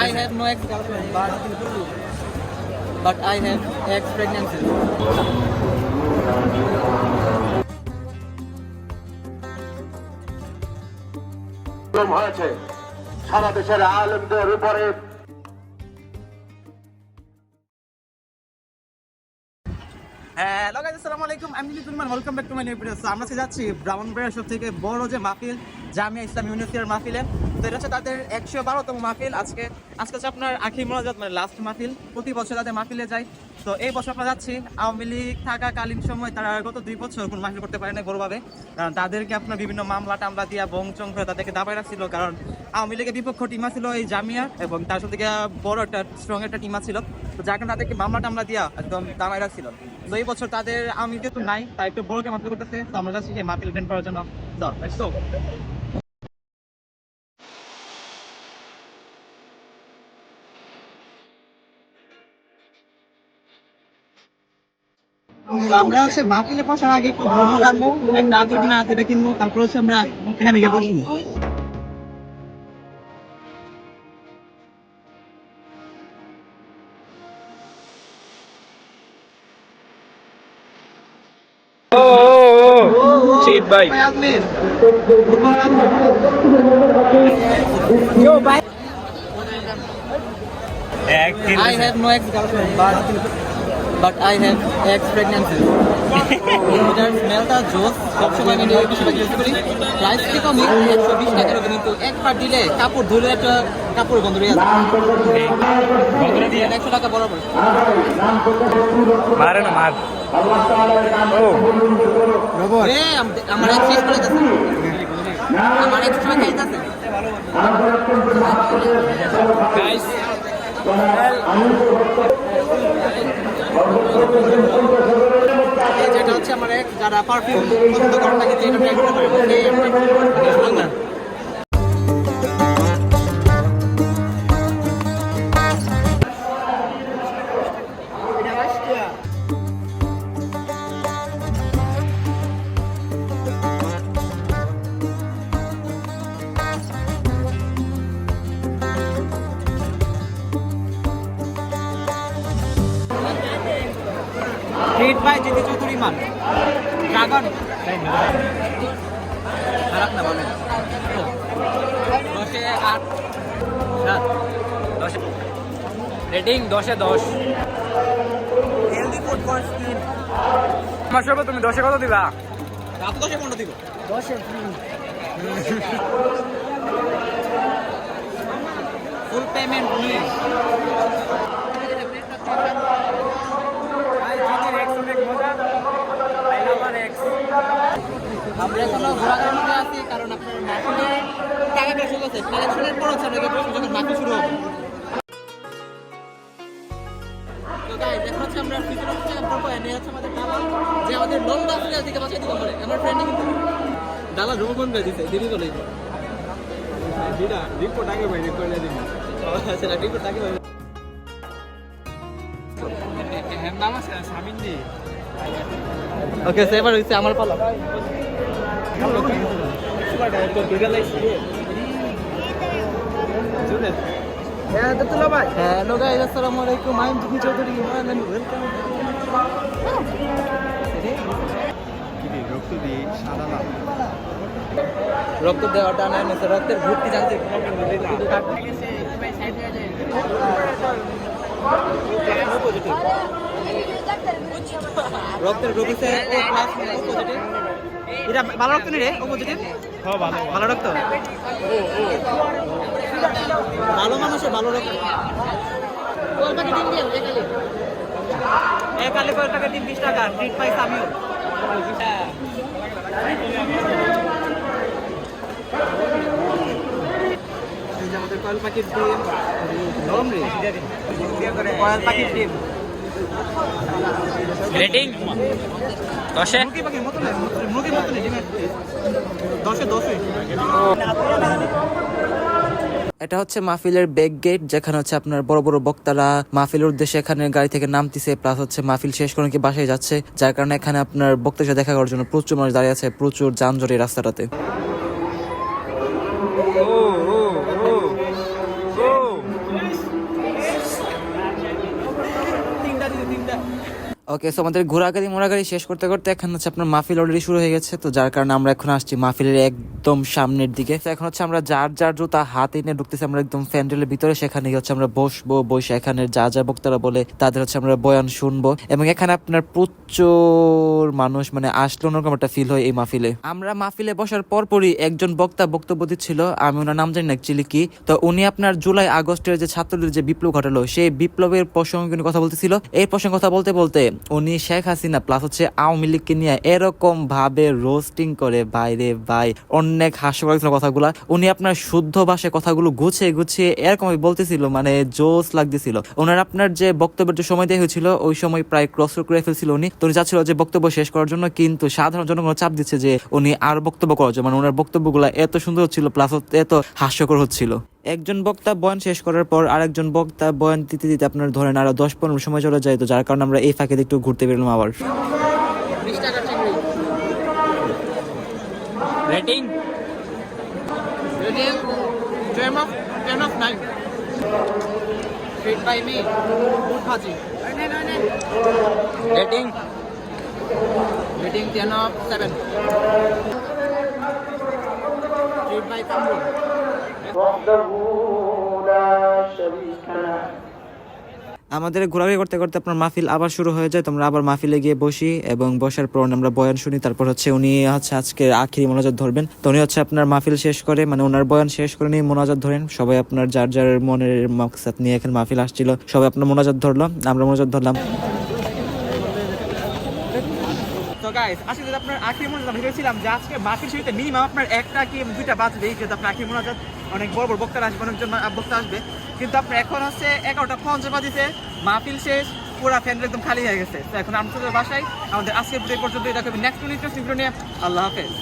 I have no ex-girlfriend, but but I have ex-pregnancy. হয়েছে সারা দেশের আলমদের উপরে আলাইকুম। আমি আমরা সব থেকে বড় যে জামিয়া ইসলাম তো এটা হচ্ছে তাদের একশো আজকে আপনার মানে লাস্ট প্রতি বছর তাদের যায় তো এই বছর আমরা যাচ্ছি, আওয়ামী লীগ থাকাকালীন সময় তারা গত দুই বছর কোনো মাহফিল করতে পারে না বড়ভাবে। কারণ তাদেরকে আপনার বিভিন্ন মামলা টামলা দিয়া বংচং করে তাদেরকে দাবায় রাখছিল। কারণ আওয়ামী লীগের বিপক্ষ টিম ছিল এই জামিয়া, এবং তার সাথে বড় একটা স্ট্রং একটা টিম ছিল যার কারণে তাদেরকে মামলা টামলা দিয়া একদম দাবায় রাখছিল। তো এই বছর তাদের আমি যেহেতু নাই তাই একটু করতেছে, তো আমরা অ্যাটেন্ড করার জন্য। তো আমরা হচ্ছে মাহফিলে বসার আগে একটু ভ্রমণ রাখব একটা আদর না সেটা কিনবো, তারপর হচ্ছে আমরা গিয়ে বসবো। চিট ভাই I have no ex-girlfriend, but but I have ex-pregnancy. এটার স্মেলটা জোস সবসময় আমি বিষয়টা ইউজ করি প্রাইস থেকে কমই একশো বিশ টাকার কিন্তু একবার দিলে কাপড় ধুলে একটা কাপড় গন্ধ রয়ে যাবে দিয়ে একশো টাকা বরাবর। মারে না মার। এ, আম- আমার এক শেষ করে আমার খাইতেছে যেটা হচ্ছে আমার এক যারা পারফিউম পছন্দ করে থাকে যে এটা ড্রাগন। খারাপ না বলেন দশে আট সাত দশে রেটিং দশে দশ। হেলদি ফুড ফর স্কিন আমার সর্ব তুমি দশে কত দিবা? রাত দশে পনেরো দিব। দশে ফুল পেমেন্ট নিয়ে আমরা এখনও ঘোরাঘুরির মধ্যে আছি কারণ আপনার মার্কেটে টাকাটা শুরু হচ্ছে। কালেকশনের পর হচ্ছে আপনাকে যখন মার্কেট শুরু হবে। তো guys, এখন হচ্ছে আমরা ফিউচার হচ্ছে আমরা এনে হচ্ছে আমাদের দালাল যে আমাদের বাঁচাই দিব আমাদের আমার ফ্রেন্ড কিন্তু দালাল রুম বন্ধ করে দিছে দেরি বলে। রিপোর্ট আগে ভাই রিপোর্ট দিন আচ্ছা রিপোর্ট আগে ভাই নাম আছে সামিন্দি ওকে সেবার হইছে আমার পালা। হ্যালো গাইস আসসালামু আলাইকুম I am Jimmy Chowdhury and welcome রক্ত দেওয়াটা না রক্তের ভর্তি জানতে রক্তের গ্রুপ এটা ভালো রক্ত নেই রে ও পজিটিভ হ্যাঁ ভালো ভালো। রক্ত? ভালো মানুষে ভালো রক্ত। এক আলি করে টাকা তিন বিশ টাকা। ট্রিট পাইছে আমিও। এই যে আমাদের কয়েল পাখির ডিম। রে। কয়েল পাখির ডিম। রেটিং দশে? এটা হচ্ছে মাহফিলের ব্যাক গেট যেখানে হচ্ছে আপনার বড় বড় বক্তারা মাহফিলের উদ্দেশ্যে এখানে গাড়ি থেকে নামতেছে প্লাস হচ্ছে মাহফিল শেষ করে কি বাসায় যাচ্ছে, যার কারণে এখানে আপনার বক্তার সাথে দেখা করার জন্য প্রচুর মানুষ দাঁড়িয়ে আছে, প্রচুর যানজট এই রাস্তাটাতে। ওকে সো আমাদের ঘোরাগাড়ি মোড়াগাড়ি শেষ করতে করতে এখন হচ্ছে আপনার মাহফিল অলরেডি শুরু হয়ে গেছে, তো যার কারণে আমরা এখন আসছি মাহফিলের একদম সামনের দিকে। তো এখন হচ্ছে আমরা যার যার জুতা হাতে নিয়ে ঢুকতেছি, আমরা একদম প্যান্ডেলের ভিতরে সেখানে হচ্ছে আমরা বসবো, বসে এখানে যা যা বক্তারা বলে তাদের হচ্ছে আমরা বয়ান শুনব। এবং এখানে আপনার প্রচুর মানুষ মানে আসলে অন্যরকম একটা ফিল হয় এই মাহফিলে। আমরা মাহফিলে বসার পরপরই একজন বক্তা বক্তব্য দিচ্ছিল, আমি ওনার নাম জানি না অ্যাকচুয়ালি কি। তো উনি আপনার জুলাই আগস্টের যে ছাত্রদের যে বিপ্লব ঘটালো, সেই বিপ্লবের প্রসঙ্গে কথা বলতেছিল। এই প্রসঙ্গে কথা বলতে বলতে উনি শেখ হাসিনা প্লাস হচ্ছে আওয়ামী লীগকে নিয়ে এরকম ভাবে রোস্টিং করে বাইরে ভাই অনেক হাস্যকর কথাগুলা। উনি আপনার শুদ্ধ ভাষায় কথাগুলো গুছিয়ে গুছিয়ে এরকম বলতেছিল মানে জোস লাগতেছিল। ওনার আপনার যে বক্তব্যের যে সময় দেওয়া হয়েছিল, ওই সময় প্রায় ক্রস করে ফেলছিল উনি। তো উনি চাচ্ছিল যে বক্তব্য শেষ করার জন্য, কিন্তু সাধারণ জনগণ চাপ দিচ্ছে যে উনি আর বক্তব্য করার জন্য। মানে ওনার বক্তব্যগুলো এত সুন্দর হচ্ছিল প্লাস এত হাস্যকর হচ্ছিল। একজন বক্তা বয়ান শেষ করার পর আরেকজন বক্তা বয়ান দিতে দিতে আপনার ধরেন আরও দশ পনেরো সময় চলে যায় তো যার কারণে আমরা এই ফাঁকে একটু ঘুরতে বেরোলাম আবার। Rating Rating? 10 of 10 of 9. Treat by me. Rating Rating? 10 আমাদের ঘোরাঘুরি করতে করতে আপনার মাহফিল আবার শুরু হয়ে যায়, তোমরা আবার মাহফিলে গিয়ে বসি এবং বসার পর আমরা বয়ান শুনি, তারপর হচ্ছে উনি হচ্ছে আজকে আখিরি মোনাজাত ধরবেন। তো উনি হচ্ছে আপনার মাহফিল শেষ করে মানে ওনার বয়ান শেষ করে নিয়ে মোনাজাত ধরেন। সবাই আপনার যার যার মনের মকসাদ নিয়ে এখানে মাহফিল আসছিল, সবাই আপনার মোনাজাত ধরলো, আমরা মোনাজাত ধরলাম তো গাইস আজকে যদি আপনার আখির মোনাজাত ভেবেছিলাম যে আজকে মাহফিল শুরুতে মিনিমাম আপনার একটা কি দুইটা বাজবে যেহেতু আপনার আখির মোনাজাত অনেক বড় বড় বক্তারা আসবে, অনেকজন বক্তা আসবে। কিন্তু আপনার এখন হচ্ছে এগারোটা পঞ্চাশ বাজিছে, মাহফিল শেষ, পুরা ফ্যান্ডেল একদম খালি হয়ে গেছে। এখন আমরা বাসায়। আমাদের আজকের এই পর্যন্ত এটা নেক্সট ইন্টারেস্টিং নিয়ে। আল্লাহ হাফেজ।